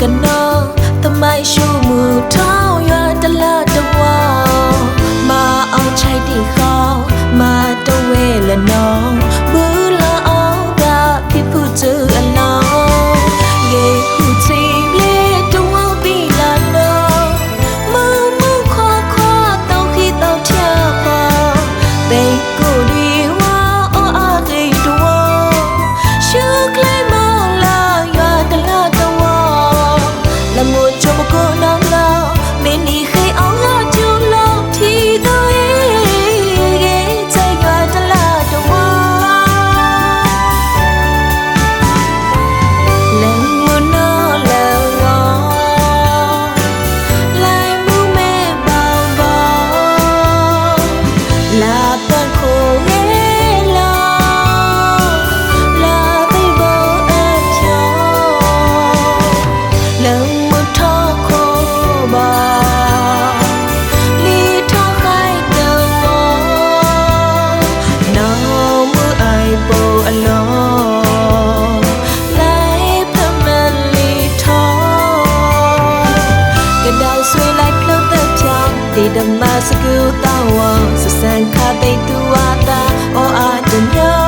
ကနောတမိုင်ရှုမှုထောင်းရတလား လိုက်ဖလို့တဲ့ချောင်းဒီဓမ္မစကူတော်ဝဆစံခါတဲ့သူဝတာအော်အာတမျိုး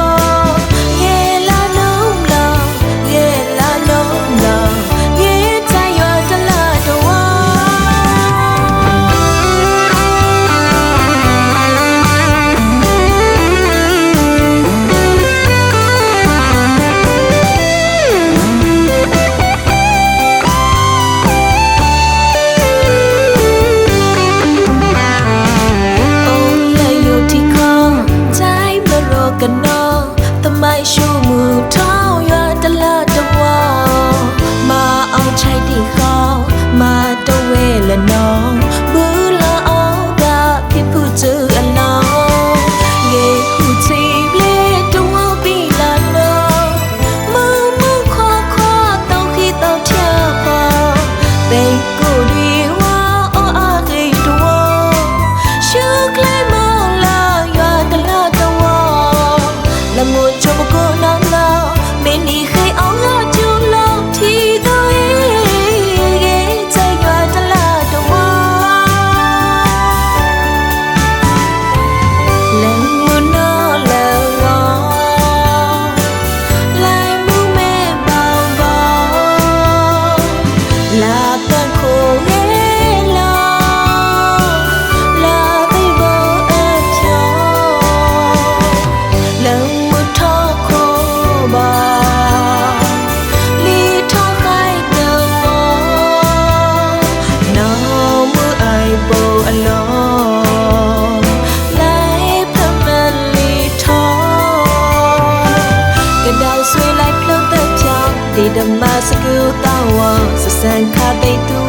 ada masa ku tawa Sesangka baik tu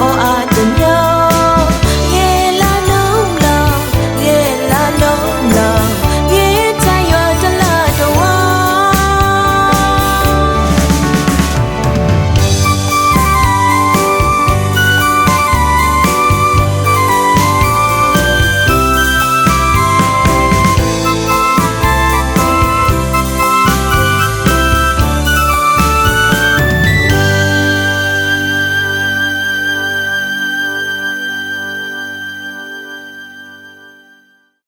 Oh ada